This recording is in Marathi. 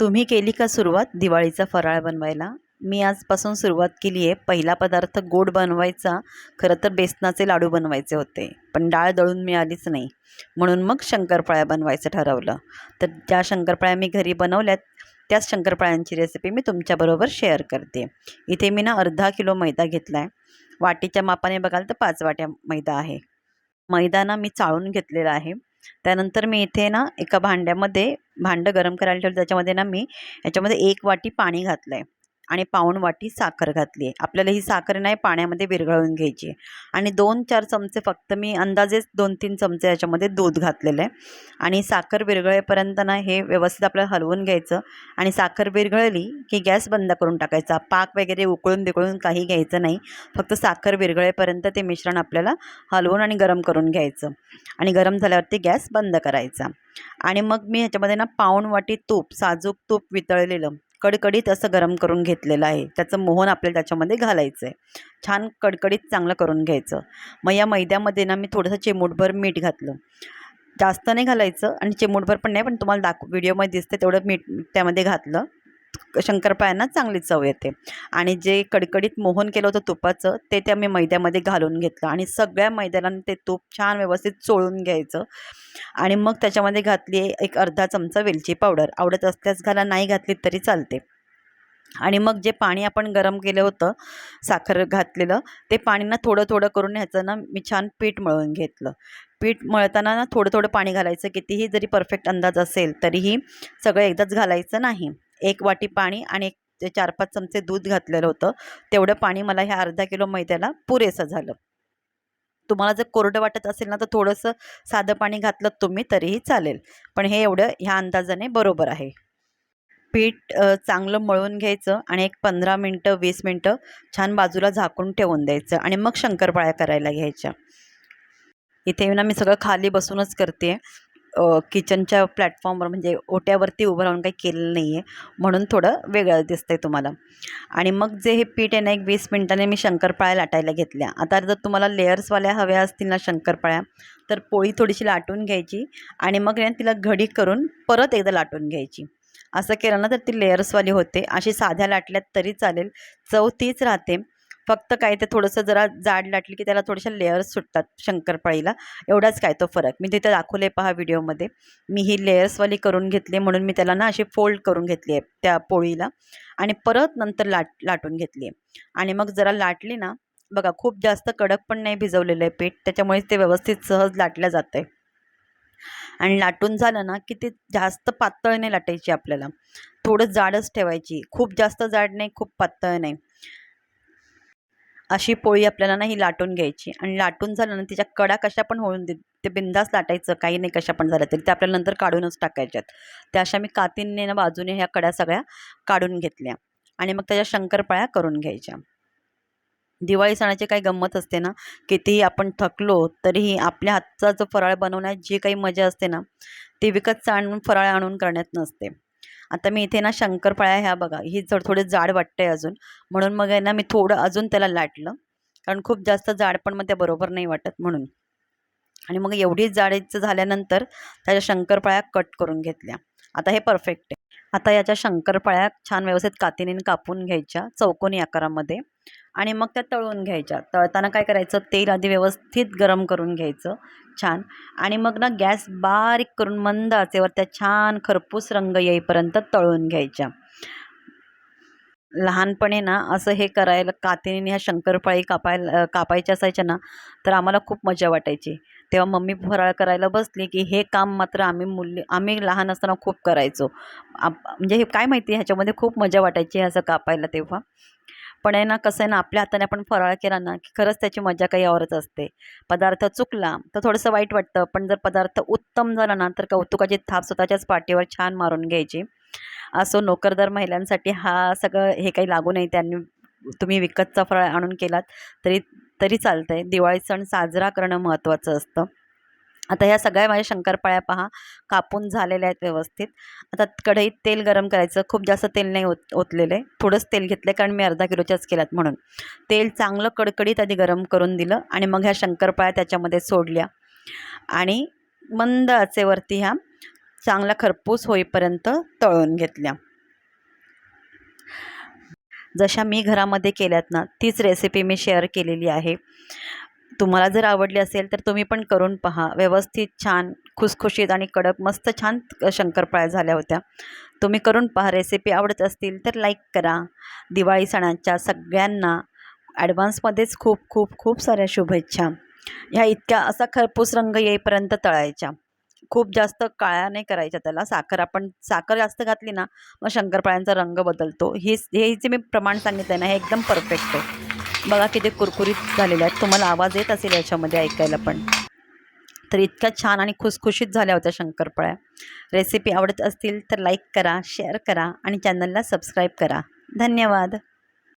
तुम्ही केली का सुरुवात दिवाळीचा फराळ बनवायला? मी आजपासून सुरुवात केली आहे. पहिला पदार्थ गोड बनवायचा. खरं तर बेसनाचे लाडू बनवायचे होते. पण डाळ दळून मिळालीच नाही. म्हणून मग शंकरपाळ्या बनवायचं ठरवलं. तर ज्या शंकरपाळ्या मी घरी बनवल्यात त्याच शंकरपाळ्यांची रेसिपी मी तुमच्याबरोबर शेअर करते. इथे मी ना अर्धा किलो मैदा घेतला आहे वाटीच्या मापाने बघाल तर पाच वाट्या मैदा आहे. मैदा ना मी चाळून घेतलेला आहे. त्यानंतर मी इथे ना एका भांड्यामध्ये भांडं गरम करायला ठेवलं. त्याच्यामध्ये ना मी याच्यामध्ये एक वाटी पाणी घातलं आहे आणि पाऊण वाटी साखर घातली आहे आपल्याला ही साखर नाही पाण्यामध्ये विरघळून घ्यायची आहे आणि दोन चार चमचे फक्त मी अंदाजेच दोन तीन चमचे याच्यामध्ये दूध घातलेलं आहे आणि साखर विरघळेपर्यंत ना हे व्यवस्थित आपल्याला हलवून घ्यायचं. आणि साखर विरघळली की गॅस बंद करून टाकायचा. पाक वगैरे उकळून बिकळून काही घ्यायचं नाही. फक्त साखर विरघळेपर्यंत ते मिश्रण आपल्याला हलवून आणि गरम करून घ्यायचं. आणि गरम झाल्यावरती गॅस बंद करायचा. आणि मग मी ह्याच्यामध्ये ना पाऊण वाटी तूप साजूक तूप वितळलेलं. कडकडीत असं गरम करून घेतलेलं आहे. त्याचं मोहन आपल्याला त्याच्यामध्ये घालायचं आहे छान कडकडीत चांगलं करून घ्यायचं. मग या मैद्यामध्ये ना मी थोडंसं चिमूटभर मीठ घातलं. जास्त नाही घालायचं आणि चिमूटभर पण नाही पण तुम्हाला दाखव व्हिडिओमध्ये दिसते तेवढं मीठ त्यामध्ये घातलं. शंकरपाळ्यांना चांगली चव येते. आणि जे कडकडीत मोहन केलं होतं तुपाचं ते त्या मी मैद्यामध्ये घालून घेतलं. आणि सगळ्या मैद्याला ते तूप छान व्यवस्थित चोळून घ्यायचं. आणि मग त्याच्यामध्ये घातली एक अर्धा चमचा वेलची पावडर. आवडत असल्यास घाला नाही घातली तरी चालते. आणि मग जे पाणी आपण गरम केलं होतं साखर घातलेलं ते पाणी ना थोडं थोडं करून ह्याचं ना मी छान पीठ मळून घेतलं. पीठ मळताना ना थोडं थोडं पाणी घालायचं. कितीही जरी परफेक्ट अंदाज असेल तरीही सगळं एकदाच घालायचं नाही. एक वाटी पाणी आणि एक ते चार पाच चमचे दूध घातलेलं होतं. तेवढं पाणी मला ह्या अर्धा किलो मैद्याला पुरेसं झालं. तुम्हाला जर कोरडं वाटत असेल ना तर थोडंसं साधं पाणी घातलं तुम्ही तरीही चालेल. पण हे एवढं ह्या अंदाजाने बरोबर आहे. पीठ चांगलं मळून घ्यायचं आणि एक पंधरा मिनटं वीस मिनटं छान बाजूला झाकून ठेवून द्यायचं आणि मग शंकरपाळ्या करायला घ्यायच्या. इथे ना मी सगळं खाली बसूनच करते किचनच्या प्लॅटफॉर्मवर म्हणजे ओट्यावरती उभं राहून काही केलेलं नाही आहे म्हणून थोडं वेगळं दिसतंय तुम्हाला. आणि मग जे हे पीठ आहे ना एक वीस मिनटाने मी शंकरपाळ्या लाटायला घेतल्या. आता जर तुम्हाला लेअर्सवाल्या हव्या असतील ना शंकरपाळ्या तर पोळी थोडीशी लाटून घ्यायची आणि मग ना तिला घडी करून परत एकदा लाटून घ्यायची. असं केलं ना तर ती लेयर्सवाली होते. अशी साध्या लाटल्यात तरी चालेल. चव तीच राहते. फक्त काय ते थोडंसं जरा जाड लाटली की त्याला थोडेशा लेअर्स सुटतात शंकरपाळीला. एवढाच काय तो फरक. मी तिथे दाखवले पहा व्हिडिओमध्ये. मी ही लेअर्सवाली करून घेतली म्हणून मी त्याला ना अशी फोल्ड करून घेतली आहे त्या पोळीला. आणि परत नंतर लाट लाटून घेतली आहे. आणि मग जरा लाटली ना बघा खूप जास्त कडक पण नाही भिजवलेलं आहे पीठ. त्याच्यामुळे ते व्यवस्थित सहज लाटलं जातं आहे आणि लाटून झालं ना की ते जास्त पातळ नाही लाटायची आपल्याला. थोडं जाडच ठेवायची. खूप जास्त जाड नाही खूप पातळ नाही. अशी पोळी आपल्याला ना ही लाटून घ्यायची. आणि लाटून झालं ना तिच्या कडा कशा पण होऊन दे ते बिंदास लाटायचं काही नाही कशा पण झाल्या तरी. ते आपल्याला नंतर काढूनच टाकायच्यात. त्या अशा मी कातींनी ना बाजूने ह्या कड्या सगळ्या काढून घेतल्या. आणि मग त्याच्या शंकरपाळ्या करून घ्यायच्या. दिवाळी सणाची काही गंमत असते ना कितीही आपण थकलो तरीही आपल्या हातचा जो फराळ बनवण्यात जी काही मजा असते ना ती विकत आणून फराळ आणून करण्यात नसते. आता मी इथे ना शंकरपाळ्या ह्या बघा ही जड थोडी जाड वाटते अजून. म्हणून मग आहे ना मी थोडं अजून त्याला लाटलं. कारण खूप जास्त जाड पण मग त्या बरोबर नाही वाटत म्हणून. आणि मग एवढी जाडीचं झाल्यानंतर त्याच्या शंकरपाळ्या कट करून घेतल्या. आता हे परफेक्ट आहे. आता याच्या शंकरपाळ्या छान व्यवस्थित कातीने कापून घ्यायच्या चौकोनी आकारामध्ये आणि मग त्या तळून घ्यायच्या. तळताना काय करायचं? तेल आधी व्यवस्थित गरम करून घ्यायचं छान आणि मग ना गॅस बारीक करून मंद आचेवर त्या छान खरपूस रंग येईपर्यंत तळून घ्यायच्या. लहानपणी ना असं हे करायला कातीने ह्या शंकरपाळी कापायला कापायच्या असायच्या ना तर आम्हाला खूप मजा वाटायची. तेव्हा मम्मी फराळ करायला बसली की हे काम मात्र आम्ही मुली आम्ही लहान असताना खूप करायचो. आप म्हणजे हे काय माहिती ह्याच्यामध्ये खूप मजा वाटायची असं कापायला तेव्हा. पण आहे ना कसं आहे ना आपल्या हाताने आपण फराळ केला ना की खरंच त्याची मजा काही औरच असते. पदार्थ चुकला तर थोडंसं वाईट वाटतं पण जर पदार्थ उत्तम झाला ना तर कौतुकाची थाप स्वतःच्याच पाठीवर छान मारून घ्यायची. असो नोकरदार महिलांसाठी हा सगळं हे काही लागू नाही त्यांनी तुम्ही विकतचा फराळ आणून केलात तरी तरी चालतं आहे दिवाळी सण साजरा करणं महत्त्वाचं असतं. आता ह्या सगळ्या माझ्या शंकरपाळ्या पहा कापून झालेल्या आहेत व्यवस्थित. आता कढईत तेल गरम करायचं. खूप जास्त तेल नाही ओत ओतलेलं. आहे थोडंच तेल घेतलं आहे कारण मी अर्धा किलोच्याच केल्यात म्हणून. तेल चांगलं कडकडीत आधी गरम करून दिलं आणि मग ह्या शंकरपाळ्या त्याच्यामध्ये सोडल्या. आणि मंद आचेवरती ह्या चांगला खरपूस होईपर्यंत तळून घेतल्या. जशा मी घरामध्ये केल्यात ना तीच रेसिपी मी शेअर केलेली आहे. तुम्हाला जर आवडली असेल तर तुम्ही पण करून पहा. व्यवस्थित छान खुसखुशीत आणि कडक मस्त छान शंकरपाळ्या झाल्या होत्या. तुम्ही करून पहा. रेसिपी आवडत असतील तर लाईक करा. दिवाळी सणाच्या सगळ्यांना ॲडव्हान्समध्येच खूप खूप खूप साऱ्या शुभेच्छा. ह्या इतक्या असा खरपूस रंग येईपर्यंत तळायच्या. खूप जास्त काळ्या नाही करायच्या त्याला. साखर आपण साखर जास्त घातली ना मग शंकरपाळ्यांचा रंग बदलतो. हीच हे जे मी प्रमाण सांगितलं ना हे एकदम परफेक्ट आहे. बघा किती कुरकुरीत झालेले आहेत. तुम्हाला आवाज येत असेल याच्यामध्ये ऐकायला पण. तर इतक्या छान आणि खुसखुशीत झाल्या होत्या शंकरपाळ्या. रेसिपी आवडत असतील तर लाईक करा शेअर करा आणि चॅनलला सबस्क्राईब करा. धन्यवाद.